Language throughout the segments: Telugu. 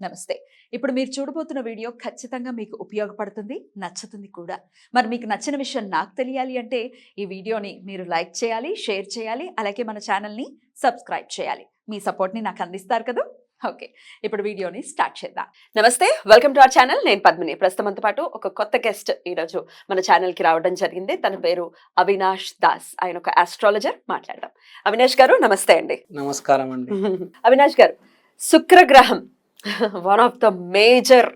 నమస్తే. ఇప్పుడు మీరు చూడబోతున్న వీడియో ఖచ్చితంగా మీకు ఉపయోగపడుతుంది నచ్చుతుంది కూడా. మరి మీకు నచ్చిన విషయం నాకు తెలియాలి అంటే ఈ వీడియోని మీరు లైక్ చేయాలి షేర్ చేయాలి అలాగే మన ఛానల్ని సబ్స్క్రైబ్ చేయాలి. మీ సపోర్ట్ని నాకు అందిస్తారు కదా? ఓకే. ఇప్పుడు వీడియోని స్టార్ట్ చేద్దాం. నమస్తే వెల్కమ్ టు అవర్ ఛానల్. నేను పద్మిని. ప్రస్తుతంతో పాటు ఒక కొత్త గెస్ట్ ఈరోజు మన ఛానల్కి రావడం జరిగింది. తన పేరు అవినాష్ దాస్. ఆయన ఒక ఆస్ట్రాలజర్ మాట్లాడదాం. అవినాష్ గారు నమస్తే అండి. నమస్కారం అండి. అవినాష్ గారు శుక్రగ్రహం వన్ ఆఫ్ ద మేజర్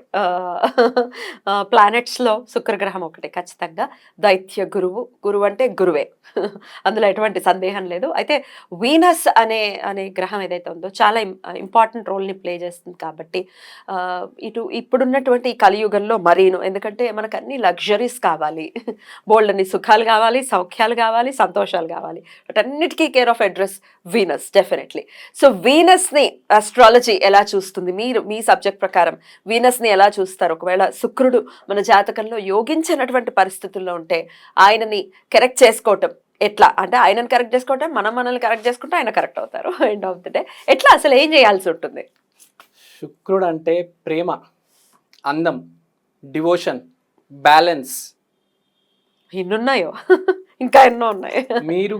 ప్లానెట్స్లో శుక్రగ్రహం ఒకటి ఖచ్చితంగా. దైత్య గురువు గురువు అంటే గురువే. అందులో ఎటువంటి సందేహం లేదు. అయితే వీనస్ అనే అనే గ్రహం ఏదైతే ఉందో చాలా ఇంపార్టెంట్ రోల్ని ప్లే చేస్తుంది కాబట్టి ఇటు ఇప్పుడున్నటువంటి ఈ కలియుగంలో మరీను. ఎందుకంటే మనకు అన్ని లగ్జరీస్ కావాలి. బోల్డని సుఖాలు కావాలి సౌఖ్యాలు కావాలి సంతోషాలు కావాలి. వాటన్నిటికీ care of address Venus definitely so వీనస్ని astrology ఎలా చూస్తుంది? మీ మీరు మీ సబ్జెక్ట్ ప్రకారం వీనస్ని ఎలా చూస్తారు? ఒకవేళ శుక్రుడు మన జాతకంలో యోగించినటువంటి పరిస్థితుల్లో ఉంటే ఆయనని కరెక్ట్ చేసుకోవటం ఎట్లా? అంటే ఆయనని కరెక్ట్ చేసుకోవటం మనం మనల్ని కరెక్ట్ చేసుకుంటే ఆయన కరెక్ట్ అవుతారు. ఎండ్ ఆఫ్ ద డే ఎట్లా? అసలు ఏం చేయాల్సి ఉంటుంది? శుక్రుడు అంటే ప్రేమ అందం డివోషన్ బ్యాలెన్స్ ఎన్నున్నాయో ఇంకా ఎన్నో ఉన్నాయి? మీరు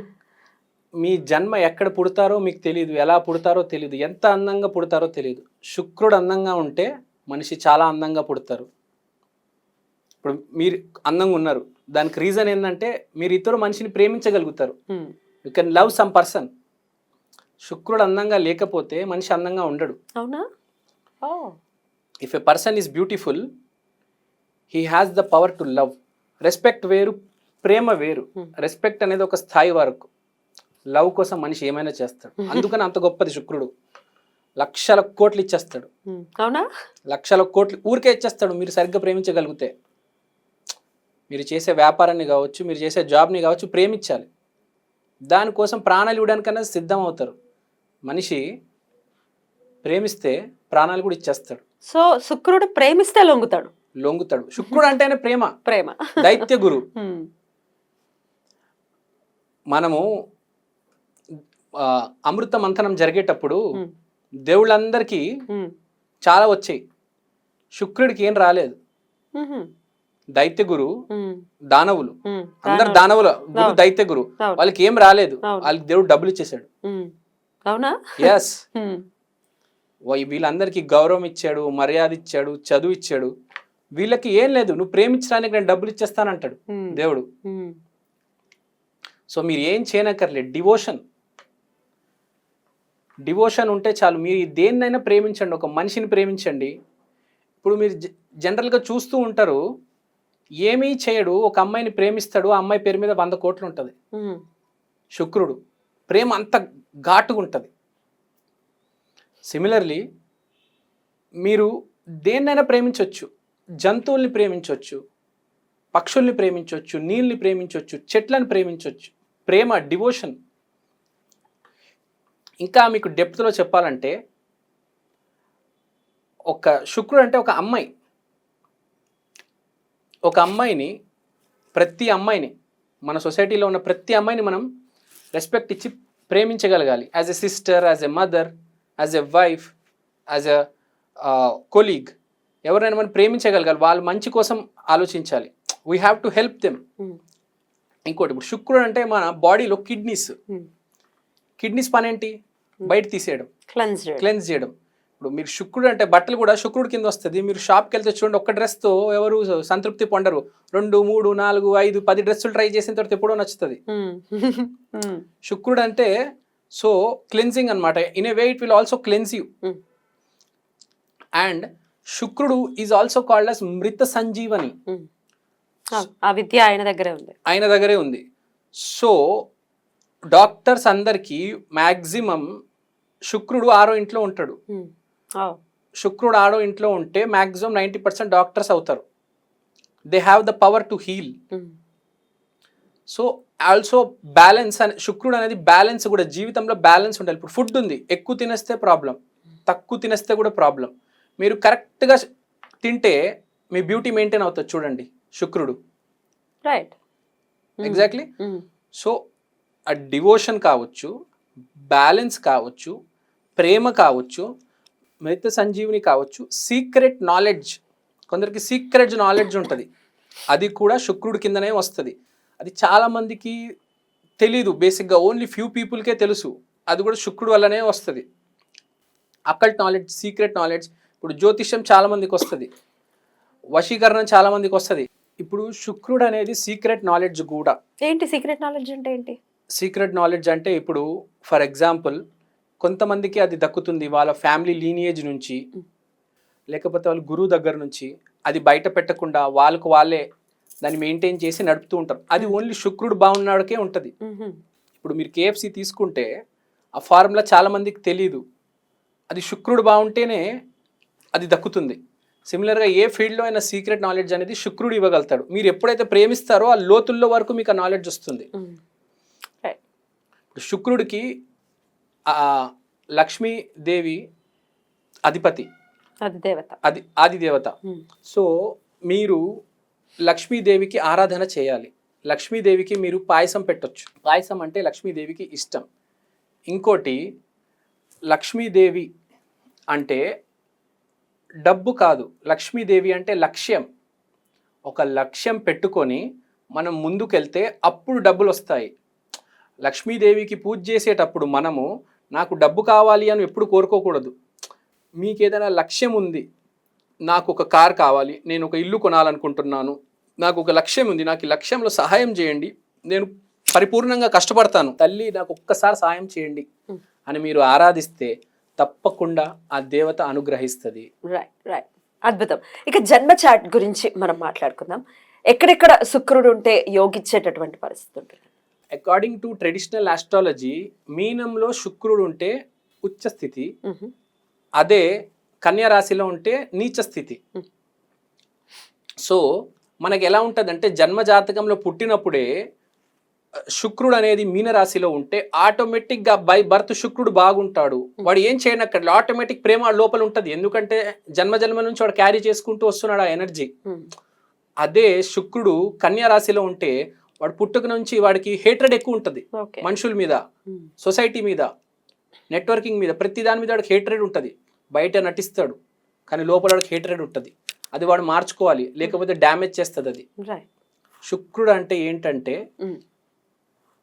మీ జన్మ ఎక్కడ పుడతారో మీకు తెలియదు ఎలా పుడతారో తెలియదు ఎంత అందంగా పుడతారో తెలియదు శుక్రుడు అందంగా ఉంటే మనిషి చాలా అందంగా పుడతారు. ఇప్పుడు మీరు అందంగా ఉన్నారు. దానికి రీజన్ ఏంటంటే మీరు ఇతర మనిషిని ప్రేమించగలుగుతారు. You can love some person శుక్రుడు అందంగా లేకపోతే మనిషి అందంగా ఉండడు. అవునా? If a person is beautiful he has the power to love respect వేరు ప్రేమ వేరు. రెస్పెక్ట్ అనేది ఒక స్థాయి వరకు. లవ్ కోసం మనిషి ఏమైనా చేస్తాడు. అందుకని అంత గొప్పది శుక్రుడు. లక్షల కోట్లు ఇచ్చేస్తాడు. అవునా? లక్షల కోట్లు ఊరికే ఇచ్చేస్తాడు. మీరు సరిగ్గా ప్రేమించగలిగితే. మీరు చేసే వ్యాపారాన్ని కావచ్చు మీరు చేసే జాబ్ని కావచ్చు ప్రేమించాలి. దానికోసం ప్రాణాలు ఇవ్వడానికన్నా సిద్ధం అవుతారు మనిషి ప్రేమిస్తే ప్రాణాలు కూడా ఇచ్చేస్తాడు. సో శుక్రుడు ప్రేమిస్తే లొంగుతాడు. లొంగుతాడు. శుక్రుడు అంటేనే ప్రేమ. ప్రేమ. దైత్య గురు. మనము అమృత మంథనం జరిగేటప్పుడు. దేవుళ్ళందరికీ. చాలా వచ్చాయి శుక్రుడికి ఏం రాలేదు. దైత్య గురు. దానవులు. అందరు. దానవులు గురు. దైత్య గురు. వాళ్ళకి ఏం రాలేదు. వాళ్ళకి దేవుడు డబ్బులు ఇచ్చేసాడు. అవునా ఎస్. వీళ్ళందరికీ గౌరవం ఇచ్చాడు మర్యాద ఇచ్చాడు చదువు ఇచ్చాడు వీళ్ళకి ఏం లేదు నువ్వు ప్రేమించడానికి నేను డబ్బులు ఇచ్చేస్తానంటాడు. దేవుడు. సో మీరు ఏం చేయనక్కర్లేదు డివోషన్ డివోషన్ ఉంటే చాలు. మీరు దేన్నైనా ప్రేమించండి ఒక మనిషిని ప్రేమించండి. ఇప్పుడు మీరు జ- జనరల్గా చూస్తూ ఉంటారు ఏమీ చేయడు ఒక అమ్మాయిని ప్రేమిస్తాడు ఆ అమ్మాయి పేరు మీద వంద కోట్లు ఉంటుంది. శుక్రుడు ప్రేమ అంత ఘాటుగా ఉంటుంది. సిమిలర్లీ మీరు దేన్నైనా ప్రేమించవచ్చు జంతువుల్ని ప్రేమించవచ్చు పక్షుల్ని ప్రేమించవచ్చు నీళ్ళని ప్రేమించవచ్చు చెట్లను ప్రేమించవచ్చు ప్రేమ డివోషన్ ఇంకా మీకు డెప్త్లో చెప్పాలంటే ఒక శుక్రుడు అంటే ఒక అమ్మాయి. ఒక అమ్మాయిని ప్రతి అమ్మాయిని మన సొసైటీలో ఉన్న ప్రతి అమ్మాయిని మనం రెస్పెక్ట్ ఇచ్చి ప్రేమించగలగాలి. As a sister as a mother as a wife as a colleague. ఎవరైనా మనం ప్రేమించగలగాలి. వాళ్ళు మంచి కోసం ఆలోచించాలి. We have to help them. ఇంకోటి ఇప్పుడు శుక్రుడు అంటే మన బాడీలో కిడ్నీస్. కిడ్నీస్ పని ఏంటి? బయట తీసేయడం. క్లెన్స్ చేయడం. ఇప్పుడు మీరు శుక్రుడు అంటే బట్టలు కూడా శుక్రుడు కింద వస్తుంది. మీరు షాప్కి వెళ్తే చూడండి ఒక్క డ్రెస్తో ఎవరు సంతృప్తి పొందరు. రెండు మూడు నాలుగు ఐదు పది డ్రెస్సులు ట్రై చేసిన తర్వాత ఎప్పుడో నచ్చుతుంది. Hmm. Hmm. శుక్రుడు అంటే సో క్లెన్సింగ్ అనమాట in a way it will also cleanse you Hmm. And శుక్రుడు ఈజ్ ఆల్సో కాల్డ్ అస్ మృత సంజీవని. Hmm. ఆ విద్య ఆయన దగ్గరే ఉంది. ఆయన దగ్గరే ఉంది. సో డాక్టర్స్ అందరికీ మ్యాక్సిమం శుక్రుడు ఆరో ఇంట్లో ఉంటాడు. శుక్రుడు ఆడో ఇంట్లో ఉంటే మ్యాక్సిమం నైంటీ పర్సెంట్ డాక్టర్స్ అవుతారు they have the power to heal. So also balance అని శుక్రుడు అనేది బ్యాలెన్స్ కూడా జీవితంలో బ్యాలెన్స్ ఉండాలి ఇప్పుడు ఫుడ్ ఉంది ఎక్కువ తినేస్తే ప్రాబ్లం తక్కువ తినేస్తే కూడా ప్రాబ్లం మీరు కరెక్ట్గా తింటే మీ బ్యూటీ మెయింటైన్ అవుతుంది చూడండి శుక్రుడు. Hmm. ఎగ్జాక్ట్లీ. సో డివోషన్ కావచ్చు బ్యాలెన్స్ కావచ్చు ప్రేమ కావచ్చు మిత సంజీవిని కావచ్చు సీక్రెట్ నాలెడ్జ్. కొందరికి సీక్రెట్ నాలెడ్జ్ ఉంటుంది. అది కూడా శుక్రుడి కిందనే వస్తుంది. అది చాలామందికి తెలీదు. బేసిక్గా ఓన్లీ ఫ్యూ పీపుల్కే తెలుసు. అది కూడా శుక్రుడు వల్లనే వస్తుంది. Occult knowledge secret knowledge. ఇప్పుడు జ్యోతిష్యం చాలామందికి వస్తుంది. వశీకరణం చాలామందికి వస్తుంది. ఇప్పుడు శుక్రుడు అనేది సీక్రెట్ నాలెడ్జ్ కూడా. ఏంటి సీక్రెట్ నాలెడ్జ్ అంటే ఏంటి? సీక్రెట్ నాలెడ్జ్ అంటే ఇప్పుడు ఫర్ ఎగ్జాంపుల్ కొంతమందికి అది దక్కుతుంది వాళ్ళ ఫ్యామిలీ లీనియేజ్ నుంచి. లేకపోతే వాళ్ళ గురువు దగ్గర నుంచి అది బయట పెట్టకుండా వాళ్ళకు వాళ్ళే దాన్ని మెయింటైన్ చేసి నడుపుతూ ఉంటారు అది ఓన్లీ శుక్రుడు బాగున్నాడుకే ఉంటుంది. ఇప్పుడు మీరు కేఎఫ్సి తీసుకుంటే ఆ ఫార్ములా చాలా మందికి తెలియదు అది శుక్రుడు బాగుంటేనే అది దక్కుతుంది. సిమిలర్గా ఏ ఫీల్డ్లో అయినా సీక్రెట్ నాలెడ్జ్ అనేది శుక్రుడు ఇవ్వగలుగుతాడు. మీరు ఎప్పుడైతే ప్రేమిస్తారో ఆ లోతుల్లో వరకు మీకు ఆ నాలెడ్జ్ వస్తుంది. ఇప్పుడు శుక్రుడికి లక్ష్మీదేవి అధిపతి. అది దేవత. అది ఆది దేవత. మ్మ్. సో మీరు లక్ష్మీదేవికి ఆరాధన చేయాలి. లక్ష్మీదేవికి మీరు పాయసం పెట్టొచ్చు. పాయసం అంటే లక్ష్మీదేవికి ఇష్టం. ఇంకోటి లక్ష్మీదేవి అంటే డబ్బు కాదు. లక్ష్మీదేవి అంటే లక్ష్యం. ఒక లక్ష్యం పెట్టుకొని మనం ముందుకెళ్తే అప్పుడు డబ్బులు వస్తాయి లక్ష్మీదేవికి పూజ చేసేటప్పుడు మనము నాకు డబ్బు కావాలి అని ఎప్పుడు కోరుకోకూడదు. మీకు ఏదైనా లక్ష్యం ఉంది నాకు ఒక కార్ కావాలి నేను ఒక ఇల్లు కొనాలనుకుంటున్నాను నాకు ఒక లక్ష్యం ఉంది నాకు ఈ లక్ష్యంలో సహాయం చేయండి నేను పరిపూర్ణంగా కష్టపడతాను. తల్లి నాకు ఒక్కసారి సహాయం చేయండి. అని మీరు ఆరాధిస్తే తప్పకుండా ఆ దేవత అనుగ్రహిస్తుంది. రైట్ రైట్ అద్భుతం. ఇక జన్మ చాట్ గురించి మనం మాట్లాడుకుందాం. ఎక్కడెక్కడ శుక్రుడు ఉంటే యోగిచ్చేటటువంటి పరిస్థితి ఉంటుంది? అకార్డింగ్ టు ట్రెడిషనల్ ఆస్ట్రాలజీ మీనంలో శుక్రుడు ఉంటే ఉచ్చ స్థితి. అదే కన్యా రాశిలో ఉంటే నీచ స్థితి. సో మనకి ఎలా ఉంటుందంటే జన్మ జాతకంలో పుట్టినప్పుడే శుక్రుడు అనేది మీన రాశిలో ఉంటే ఆటోమేటిక్గా బై బర్త్ శుక్రుడు బాగుంటాడు వాడు ఏం చేయనక్కర్లేదు ఆటోమేటిక్ ప్రేమ లోపల ఉంటుంది ఎందుకంటే జన్మ జన్మ నుంచి వాడు క్యారీ చేసుకుంటూ వస్తున్నాడు ఆ ఎనర్జీ. అదే శుక్రుడు కన్యా రాశిలో ఉంటే వాడు పుట్టుక నుంచి వాడికి హేట్రెడ్ ఎక్కువ ఉంటుంది. మనుషుల మీద. సొసైటీ మీద నెట్వర్కింగ్ మీద ప్రతి దాని మీద వాడికి హేట్రెడ్ ఉంటుంది. బయట నటిస్తాడు కానీ లోపల వాడికి హేట్రెడ్ ఉంటుంది. అది వాడు మార్చుకోవాలి లేకపోతే డ్యామేజ్ చేస్తుంది అది. శుక్రుడు అంటే ఏంటంటే.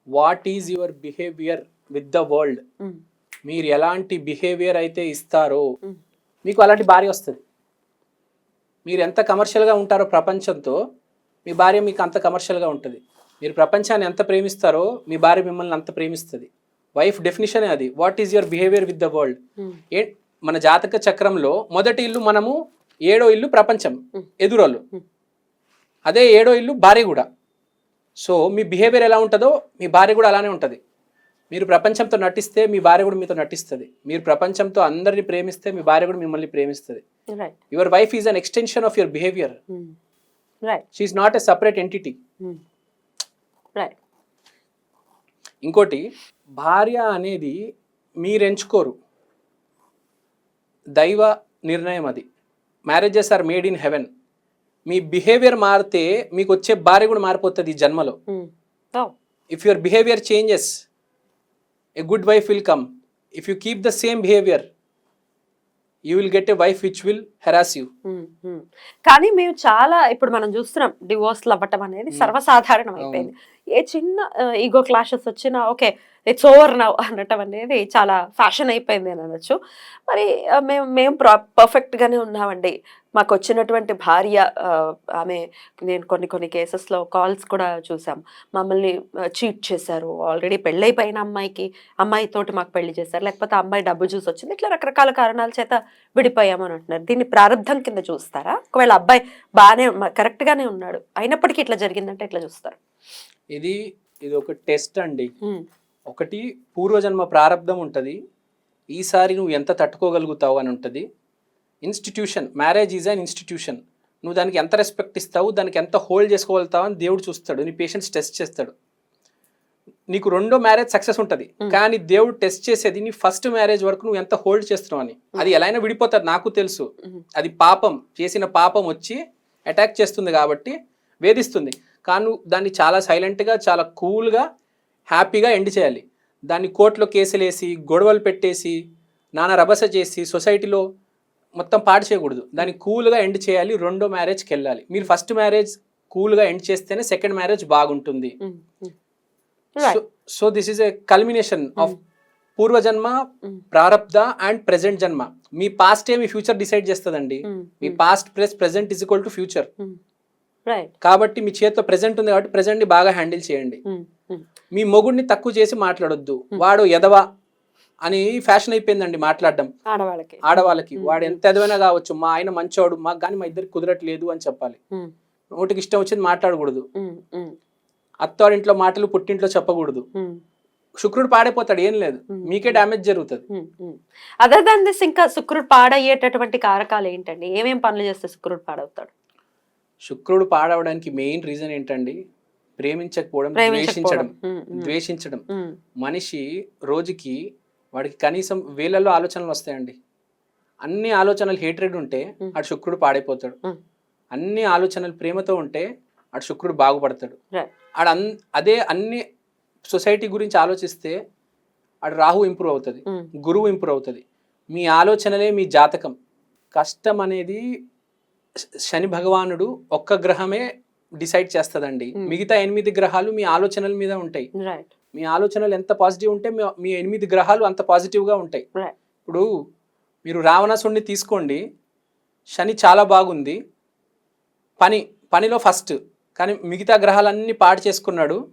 What is your behaviour with the world. మీరు ఎలాంటి బిహేవియర్ అయితే ఇస్తారో మ్మ్. మీకు అలాంటి భార్య వస్తుంది. మీరు ఎంత కమర్షియల్గా ఉంటారో ప్రపంచంతో మీ భార్య మీకు అంత కమర్షియల్గా ఉంటుంది. మీరు ప్రపంచాన్ని ఎంత ప్రేమిస్తారో మీ భార్య మిమ్మల్ని అంత ప్రేమిస్తుంది. వైఫ్ డెఫినిషనే అది. What is your behaviour with the world. ఏ మన జాతక చక్రంలో మొదటి ఇల్లు మనము ఏడో ఇల్లు ప్రపంచం మ్మ్. ఎదురోళ్ళు. మ్మ్. అదే ఏడో ఇల్లు భార్య కూడా. సో మీ బిహేవియర్ ఎలా ఉంటుందో మీ భార్య కూడా అలానే ఉంటుంది. మీరు ప్రపంచంతో నటిస్తే మీ భార్య కూడా మీతో నటిస్తుంది. మీరు ప్రపంచంతో అందరిని ప్రేమిస్తే మీ భార్య కూడా మిమ్మల్ని ప్రేమిస్తుంది. Your wife is an extension of your behaviour she is not a separate entity. Right ఇంకోటి భార్య అనేది మీరు ఎంచుకోరు దైవ నిర్ణయం అది. Marriages are made in heaven me behaviour మారితే మీకు వచ్చే భార్య కూడా మారిపోతుంది ఈ జన్మలో. If your behaviour changes a good wife will come if you keep the same behaviour you will get a wife which will harass you. కానీ మేము చాలా ఇప్పుడు మనం చూస్తున్నాం డివోర్స్లు అవ్వటం అనేది మ్మ్. సర్వసాధారణం అయిపోయింది ఏ చిన్న ఈగో క్లాషెస్ వచ్చినా ఓకే ఇట్స్ ఓవర్ నవ్ అనటం అనేది చాలా ఫ్యాషన్ అయిపోయింది అని అనొచ్చు. మరి మేము మేము ప్రా పర్ఫెక్ట్గానే ఉన్నామండి. మాకు వచ్చినటువంటి భార్య ఆమె నేను కొన్ని కొన్ని కేసెస్లో కాల్స్ కూడా చూసాం. మమ్మల్ని చీట్ చేశారు. ఆల్రెడీ పెళ్ళైపోయిన అమ్మాయికి అమ్మాయితోటి మాకు పెళ్ళి చేశారు. లేకపోతే అమ్మాయి డబ్బు చూసి వచ్చింది. ఇట్లా రకరకాల కారణాల చేత విడిపోయామని అంటున్నారు. దీన్ని ప్రారంధం కింద చూస్తారా? ఒకవేళ అబ్బాయి బాగానే కరెక్ట్గానే ఉన్నాడు. అయినప్పటికీ ఇట్లా జరిగిందంటే ఇట్లా చూస్తారు? ఇది ఇది ఒక టెస్ట్ అండి. ఒకటి పూర్వజన్మ ప్రారంధం ఉంటుంది. ఈసారి నువ్వు ఎంత తట్టుకోగలుగుతావు అని ఉంటుంది. Institution marriage is an institution నువ్వు దానికి ఎంత రెస్పెక్ట్ ఇస్తావు దానికి ఎంత హోల్డ్ చేసుకోగలుగుతావు అని దేవుడు చూస్తాడు. నీ పేషెన్స్ టెస్ట్ చేస్తాడు. నీకు రెండో మ్యారేజ్ సక్సెస్ ఉంటుంది. కానీ దేవుడు టెస్ట్ చేసేది నీ ఫస్ట్ మ్యారేజ్ వరకు నువ్వు ఎంత హోల్డ్ చేస్తున్నావు అని. అది ఎలా అయినా విడిపోతుంది నాకు తెలుసు. అది పాపం చేసిన పాపం వచ్చి అటాక్ చేస్తుంది కాబట్టి వేధిస్తుంది. కానీ నువ్వు దాన్ని చాలా సైలెంట్గా చాలా కూల్గా హ్యాపీగా ఎండ్ చేయాలి. దాన్ని కోర్టులో కేసులు వేసి గొడవలు పెట్టేసి నానా రభస చేసి సొసైటీలో మొత్తం పాడు చేయకూడదు. దాన్ని కూల్గా ఎండ్ చేయాలి రెండో మ్యారేజ్కి వెళ్ళాలి. మీరు ఫస్ట్ మ్యారేజ్ కూల్గా ఎండ్ చేస్తేనే సెకండ్ మ్యారేజ్ బాగుంటుంది. So this is a culmination of. పూర్వజన్మ. ప్రారబ్ధ అండ్ ప్రెసెంట్ జన్మ. మీ పాస్టే మీ ఫ్యూచర్ డిసైడ్ చేస్తుందండి. మీ past plus present is equal to future కాబట్టి మీ చేతిలో ప్రెసెంట్ ఉంది కాబట్టి ప్రెసెంట్ని బాగా హ్యాండిల్ చేయండి. మీ మొగుడిని తక్కువ చేసి మాట్లాడొద్దు. వాడు ఎదవా అని ఫ్యాషన్ అయిపోయిందండి మాట్లాడడం. ఆడవాళ్ళకి. ఆడవాళ్ళకి. వాడు ఎంత ఎదవైనా కావచ్చు మా ఆయన మంచోడు మాకు కానీ మా ఇద్దరికి కుదరట్లేదు అని చెప్పాలి. నోటికి ఇష్టం వచ్చింది మాట్లాడకూడదు. అత్తారింట్లో మాటలు పుట్టింట్లో చెప్పకూడదు. శుక్రుడు పాడైపోతాడు ఏం లేదు. మీకే డ్యామేజ్ జరుగుతుంది. అదర్ దాన్ దిస్ ఇంకా శుక్రుడు పాడయ్యేటటువంటి కారకాలు ఏంటండి? ఏమేం పనులు చేస్తే శుక్రుడు పాడవుతాడు? శుక్రుడు పాడవడానికి మెయిన్ రీజన్ ఏంటండి? ప్రేమించకపోవడం ద్వేషించడం ద్వేషించడం. మనిషి రోజుకి వాడికి కనీసం వేలల్లో ఆలోచనలు వస్తాయండి. అన్ని ఆలోచనలు హేట్రెడ్ ఉంటే. అటు శుక్రుడు పాడైపోతాడు. అన్ని ఆలోచనలు ప్రేమతో ఉంటే అటు శుక్రుడు బాగుపడతాడు. ఆడ అదే అన్ని సొసైటీ గురించి ఆలోచిస్తే అటు రాహు ఇంప్రూవ్ అవుతుంది గురువు ఇంప్రూవ్ అవుతుంది. మీ ఆలోచనలే మీ జాతకం. కష్టం అనేది శని భగవానుడు ఒక్క గ్రహమే డిసైడ్ చేస్తుందండి. Hmm. మిగతా ఎనిమిది గ్రహాలు మీ ఆలోచనల మీద ఉంటాయి. మీ ఆలోచనలు ఎంత పాజిటివ్ ఉంటే మీ- ఎనిమిది గ్రహాలు అంత పాజిటివ్గా ఉంటాయి. ఇప్పుడు మీరు రావణాసుడిని తీసుకోండి. శని చాలా బాగుంది. పని పనిలో ఫస్ట్. కానీ మిగతా గ్రహాలన్నీ పాడు చేసుకున్నాడు.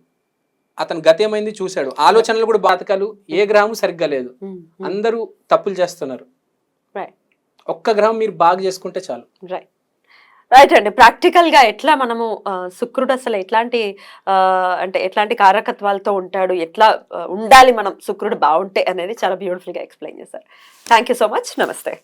అతను గతేమైంది చూశాడు. ఆలోచనలు కూడా బాతకాలు ఏ గ్రహం సరిగ్గా లేదు. ఉమ్, ఉమ్, అందరూ తప్పులు చేస్తున్నారు. ఒక్క గ్రహం మీరు బాగా చేసుకుంటే చాలు. రైట్ రైట్ అండి. ప్రాక్టికల్గా ఎట్లా మనము శుక్రుడు అసలు ఎట్లాంటి అంటే ఎట్లాంటి కారకత్వాలతో ఉంటాడు ఎట్లా ఉండాలి మనం శుక్రుడు బాగుంటే అనేది చాలా బ్యూటిఫుల్గా ఎక్స్ప్లెయిన్ చేశారు. థ్యాంక్ యూ సో మచ్ నమస్తే.